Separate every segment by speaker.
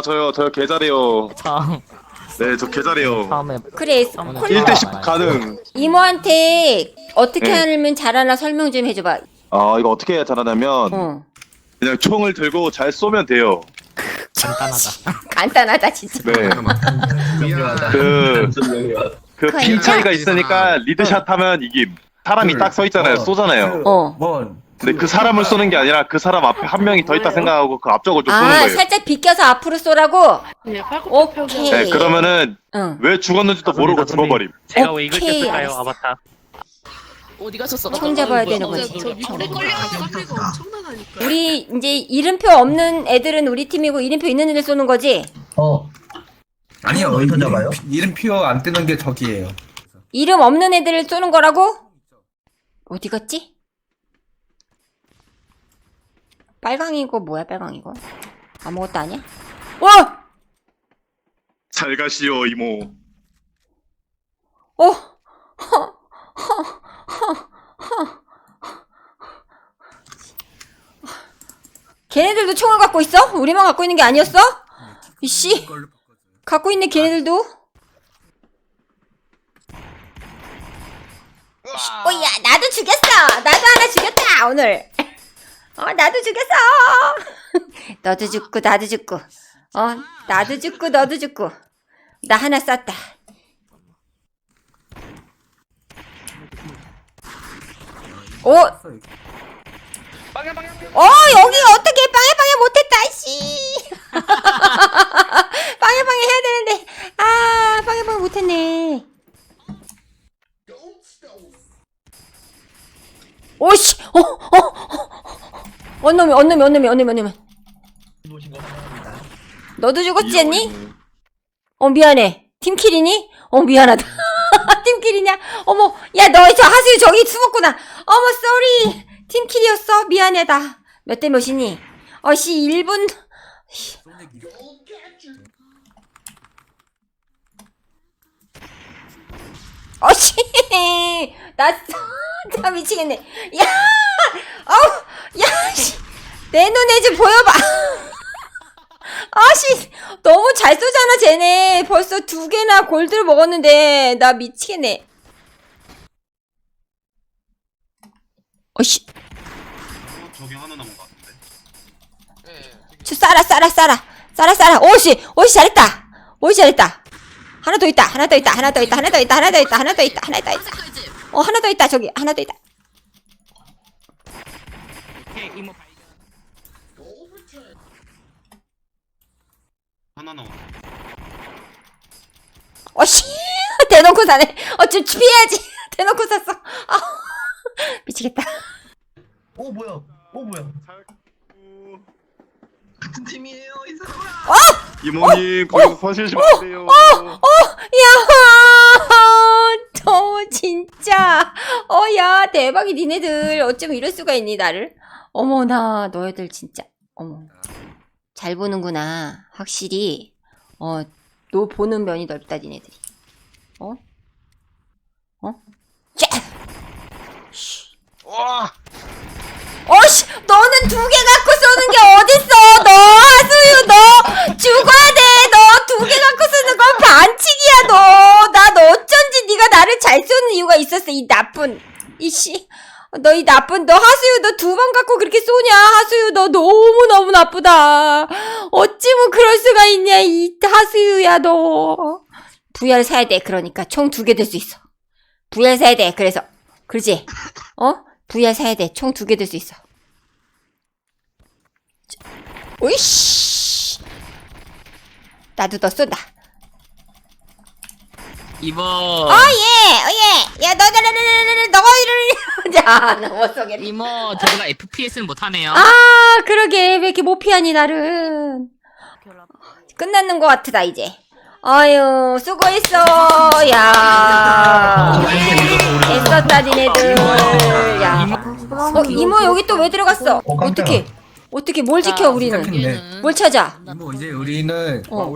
Speaker 1: 아 저요 저요 계좌래요.
Speaker 2: 처음
Speaker 1: 네저 계좌래요.
Speaker 2: 처음에
Speaker 3: 그래
Speaker 2: 처음에
Speaker 3: 콜라
Speaker 1: 1대 10 가능.
Speaker 3: 이모한테 어떻게
Speaker 1: 네.
Speaker 3: 하면 잘하나 설명 좀 해줘봐
Speaker 1: 아 이거 어떻게 해야 잘하냐면
Speaker 3: 어
Speaker 1: 그냥 총을 들고 잘 쏘면 돼요.
Speaker 2: 간단하다.
Speaker 3: 간단하다 진짜
Speaker 1: 네. 그, 그
Speaker 3: 그러니까.
Speaker 1: 핑 차이가 있으니까 리드샷 하면 이김. 사람이 딱 서 있잖아요. 쏘잖아요.
Speaker 3: 어.
Speaker 4: 원.
Speaker 1: 근데 그 사람을 쏘는 게 아니라 그 사람 앞에 한 명이 더 있다 생각하고 그 앞쪽을 좀 쏘는
Speaker 3: 아
Speaker 1: 거예요.
Speaker 3: 살짝 비껴서 앞으로 쏘라고
Speaker 5: 네,
Speaker 3: 오케이
Speaker 1: 네, 그러면은
Speaker 3: 응
Speaker 1: 왜 죽었는지도 모르고 죽어버림.
Speaker 2: 제가 왜 이걸
Speaker 3: 오케이,
Speaker 2: 뺐을까요,
Speaker 3: 알았어.
Speaker 2: 아바타?
Speaker 5: 어디 가셨어?
Speaker 3: 총 잡아야 되는
Speaker 5: 저,
Speaker 3: 거지.
Speaker 5: 저 밑에 걸려가지고 가 엄청나다니까.
Speaker 3: 우리 이제 이름표 없는 애들은 우리 팀이고 이름표 있는 애들 쏘는 거지
Speaker 4: 어. 아니요.
Speaker 6: 어디서 잡아요?
Speaker 4: 이름표 안 뜨는 게 저기예요.
Speaker 3: 이름 없는 애들을 쏘는 거라고 어디 갔지 빨강이고 뭐야 빨강이고 아무것도 아니야
Speaker 1: 어잘 가시오 이모.
Speaker 3: 어! 걔네들도 총을 갖고 있어? 우리만 갖고 있는 게 아니었어? 이씨 갖고 있네 걔네들도 오야 나도 죽였어 나도 하나 죽였다 오늘 어 나도 죽였어 너도 죽고 나도 죽고 어 나도 죽고 너도 죽고 나 하나 쐈다 오! 어, 여기 어떻게 빵해빵해 못했다, 씨! 빵해빵해 해야 되는데, 아, 빵해빵해 못했네. 오씨! 어, 어, 어, 언놈이, 언놈이, 언놈이, 언놈이, 언놈이. 너도 죽었지, 않니? 어, 미안해. 팀킬이니? 어, 미안하다. 팀킬이냐? 어머, 야, 너 저 하수유 저기 숨었구나. 어머, 쏘리. 팀킬이었어. 미안하다. 몇 대 몇이니? 어씨, 1분. 어씨, 나, 나 미치겠네. 야, 어우, 야, 씨. 내 눈에 좀 보여봐. 아씨, 너무 잘 쏘잖아, 쟤네. 벌써 두 개나 골드를 먹었는데, 나 미치겠네. 어씨,
Speaker 1: 저기 하나 남은 것 같은데.
Speaker 3: 저 쏴라, 쏴라, 쏴라. 쏴라, 쏴라. 오씨, 오씨, 잘했다. 오씨, 잘했다. 하나 더 있다, 하나 더 있다, 하나 더 있다, 하나 더 있다, 하나 더 있다, 하나 더 있다, 하나 더 있다. 어, 하나 더 있다, 저기. 하나 더 있다.
Speaker 1: 하나 남았.
Speaker 3: 어씨, 대놓고 사네. 어, 좀 피해야지. 대놓고 샀어. 아, 미치겠다.
Speaker 6: 어 뭐야? 어 뭐야? 같은 팀이에요 이 사람.
Speaker 1: 이모님 거기서 서시시면 안 돼요.
Speaker 3: 야, 저 진짜. 어, 야, 대박이 니네들. 어쩜 이럴 수가 있니, 나를? 어머나, 너희들 진짜. 어머. 잘 보는구나. 확실히. 어, 너 보는 면이 넓다, 니네들이. 어? 어? 자!
Speaker 1: 와.
Speaker 3: 어씨, 너는 두 개 갖고 쏘는 게 어딨어? 너 하수유 너 죽어야 돼. 너 두 개 갖고 쏘는 건 반칙이야. 너. 나너 어쩐지 네가 나를 잘 쏘는 이유가 있었어. 이 나쁜 이씨. 너 이 나쁜 너 하수유 너 두 번 갖고 그렇게 쏘냐? 하수유 너 너무 너무 나쁘다. 어찌 뭐 그럴 수가 있냐? 이 하수유야 너. VR 사야 돼. 그러니까 총 두 개 될 수 있어. VR 사야 돼. 그래서 그러지? 어? VR 사야 돼. 총 두 개 될 수 있어. 오이씨. 나도 너 쏜다.
Speaker 2: 이모.
Speaker 3: 어, 예, 어, 예. 야, 너, 너, 너, 너, 너, 너, 너희를. 자, 너못 쏘겠네.
Speaker 2: 이모, 저희가 FPS는 못하네요.
Speaker 3: 아, 그러게. 왜 이렇게 못 피하니, 나를. 끝났는 것 같다, 이제. 아유, 수고했어. 야. 애썼다, 니네들. 야. 어, 이모 여기 또 왜 들어갔어?
Speaker 6: 어.
Speaker 3: 어떻게? 어떻게 뭘 지켜, 우리는?
Speaker 4: 네.
Speaker 3: 뭘 찾아?
Speaker 4: 이모 이제 우리는
Speaker 3: 어.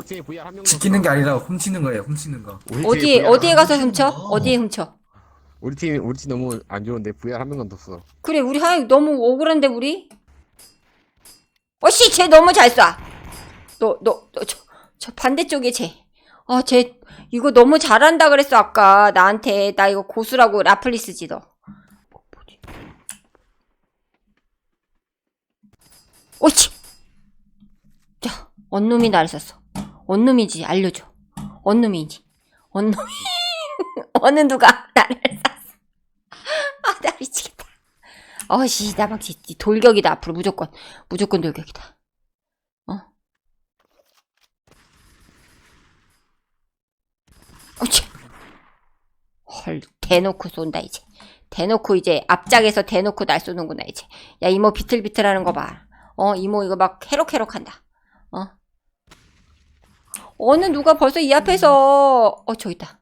Speaker 2: 명.
Speaker 4: 지키는 게 아니라 훔치는 거예요. 훔치는 거.
Speaker 3: 어디에, 어디에 가서 훔쳐? 어디에 훔쳐?
Speaker 7: 우리 팀 우리 팀 너무 안 좋은데 VR 한 명만 뒀어.
Speaker 3: 그래, 우리 하이 너무 억울한데, 우리? 어씨, 쟤 너무 잘 쏴. 너, 너, 너, 저, 저 반대쪽에 쟤. 아, 쟤, 이거 너무 잘한다 그랬어, 아까. 나한테. 나 이거 고수라고 라플리스지, 너. 뭐지? 옳지! 자, 언놈이 나를 썼어. 언놈이지, 알려줘. 언놈이지. 언놈이. 어느 누가 나를 쐈어. 아, 나 미치겠다. 어씨, 나 막, 지- 돌격이다, 앞으로 무조건. 무조건 돌격이다. 어치. 헐, 대놓고 쏜다, 이제. 대놓고 이제, 앞짝에서 대놓고 날 쏘는구나, 이제. 야, 이모 비틀비틀 하는 거 봐. 어, 이모 이거 막 캐럭캐럭 한다. 어? 어느 누가 벌써 이 앞에서, 어, 저기 있다.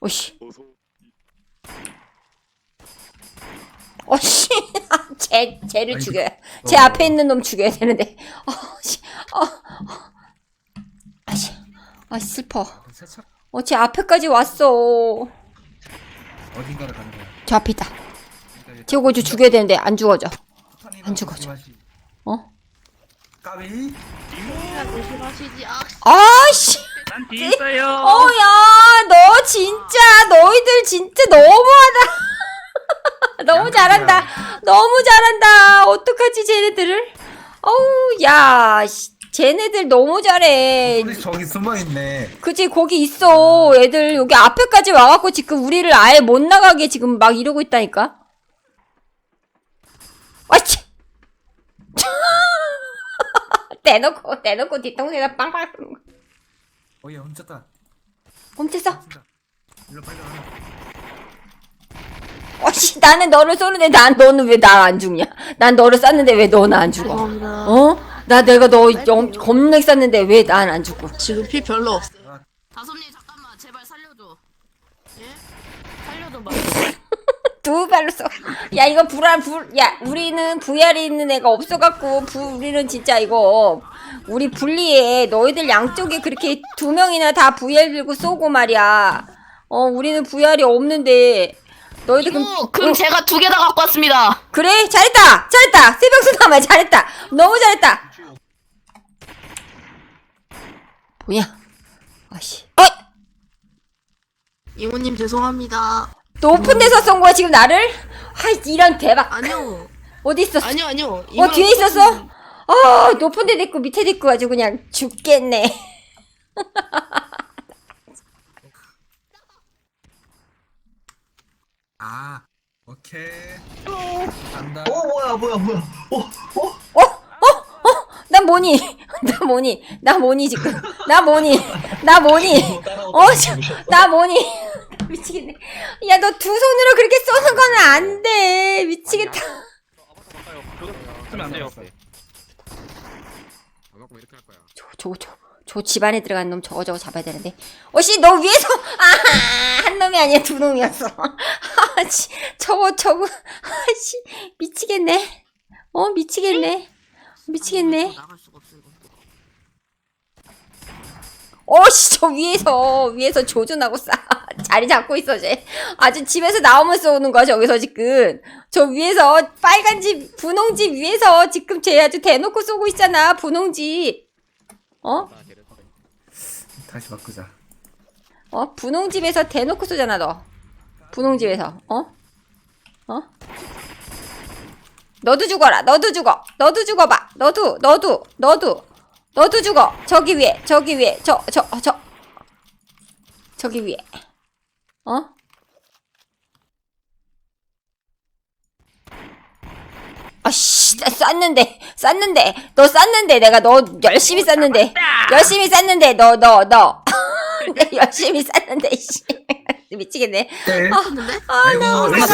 Speaker 3: 오씨. 어씨. 쟤, 쟤를
Speaker 4: 아니,
Speaker 3: 죽여야. 제
Speaker 4: 어.
Speaker 3: 앞에 있는 놈 죽여야 되는데. 어, 씨. 어. 어. 아 씨. 아, 슬퍼.
Speaker 4: 세차
Speaker 3: 어, 제 앞에까지 왔어.
Speaker 4: 어딘가를 가는 거야.
Speaker 3: 저 앞에 있다. 저거 저 죽여야 되는데 안 죽어져. 안 죽어져. 어?
Speaker 4: 까비?
Speaker 5: 조심하시지. 아,
Speaker 3: 아씨.
Speaker 2: 난 뒤에 있어요.
Speaker 3: 어, 야, 너 진짜, 너희들 진짜 너무하다. 너무 잘한다. 너무 잘한다. 어떡하지, 쟤네들을? 어우, 야, 씨, 쟤네들 너무 잘해.
Speaker 4: 우리 저기 숨어 있네.
Speaker 3: 그치, 거기 있어. 애들 여기 앞에까지 와갖고 지금 우리를 아예 못 나가게 지금 막 이러고 있다니까? 아치! 대놓고, 대놓고 뒤통수에다 빵빵.
Speaker 4: 어얘 훔쳤다.
Speaker 3: 멈췄어.
Speaker 4: 훔친다. 일로 빨리 와.
Speaker 3: 어씨, 나는 너를 쏘는데 난 너는 왜 나 안 죽냐? 난 너를 쐈는데 왜 너는 안 죽어?
Speaker 5: 죄송합니다.
Speaker 3: 어? 나 내가 너 염, 겁내 쐈는데 왜 난 안 죽고?
Speaker 5: 지금 피 별로 없어요. 다솜님 잠깐만 제발 살려줘. 예? 살려줘 봐.
Speaker 3: 두 발로 쏘. 야 이거 불안 불. 야 우리는 VR이 있는 애가 없어갖고 부, 우리는 진짜 이거 우리 불리해. 너희들 양쪽에 그렇게 두 명이나 다 VR 들고 쏘고 말이야. 어 우리는 VR이 없는데 너희들 그럼
Speaker 5: 이모, 금 제가 두 개 다 갖고 왔습니다.
Speaker 3: 그래 잘했다 잘했다 새벽수 남아 잘했다 너무 잘했다. 뭐야? 아씨. 어
Speaker 5: 이모님 죄송합니다.
Speaker 3: 높은 데서 쏜 거야 지금 나를? 아 이런 대박.
Speaker 5: 아니요.
Speaker 3: 어디 있었어?
Speaker 5: 아니요, 아니요.
Speaker 3: 어 뒤에 있었어? 아 높은 데도 있고 밑에도 있고 아주 그냥 죽겠네
Speaker 4: 아, 오케이. 간다.
Speaker 6: 어 뭐야 뭐야 뭐야. 어 어.
Speaker 3: 어? 어? 어? 나 뭐니? 나 뭐니? 나 뭐니 지금? 나 뭐니? 나 뭐니? 어? 저, 나 뭐니? 미치겠네 야 너 두 손으로 그렇게 쏘는 건 안돼 미치겠다
Speaker 1: 쓰면 안 돼요.
Speaker 7: 안 갖고 이렇게 할 거야.
Speaker 3: 저, 저, 저, 저 집안에 들어간 놈 저거 저거 잡아야 되는데. 어씨 너 위에서. 아한 놈이 아니야. 두 놈이었어. 아씨. 저거 저거. 아씨. 미치겠네. 어 미치겠네. 미치겠네.
Speaker 5: 나갈 수가 없어 이거.
Speaker 3: 어씨 저 위에서. 위에서 조준하고 싸. 자리 잡고 있어 쟤. 아주 집에서 나오면 쏘는 거야 저기서 지금. 저 위에서 빨간 집 분홍 집 위에서 지금 쟤 아주 대놓고 쏘고 있잖아 분홍 집. 어?
Speaker 4: 다시 바꾸자.
Speaker 3: 어? 분홍집에서 대놓고 쏘잖아 너 분홍집에서 어? 어? 너도 죽어라 너도 죽어 너도 죽어봐 너도 너도 너도 너도 죽어 저기 위에 저기 위에 저 저 저 저기 위에 어? 아씨 쐈는데 쐈는데 너 쐈는데 내가 너 열심히 쐈는데 열심히 쐈는데 너 너너 열심히 쐈는데 씨 미치겠네
Speaker 4: 네.
Speaker 5: 근데
Speaker 4: 아이고, 나이스.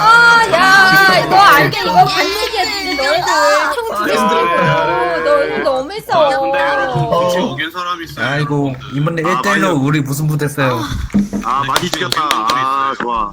Speaker 3: 아야 너 알게 이거 반칙이었는데 너희들 총 두개
Speaker 6: 아,
Speaker 3: 쏘고 너희들 너무했어
Speaker 8: 같이 오긴 사람이 있어요.
Speaker 4: 아이고, 이번에
Speaker 8: 아,
Speaker 4: 1대1로
Speaker 8: 많이-
Speaker 4: 우리 무슨 부됐어요.
Speaker 8: 아 많이 죽였다. 아 좋아.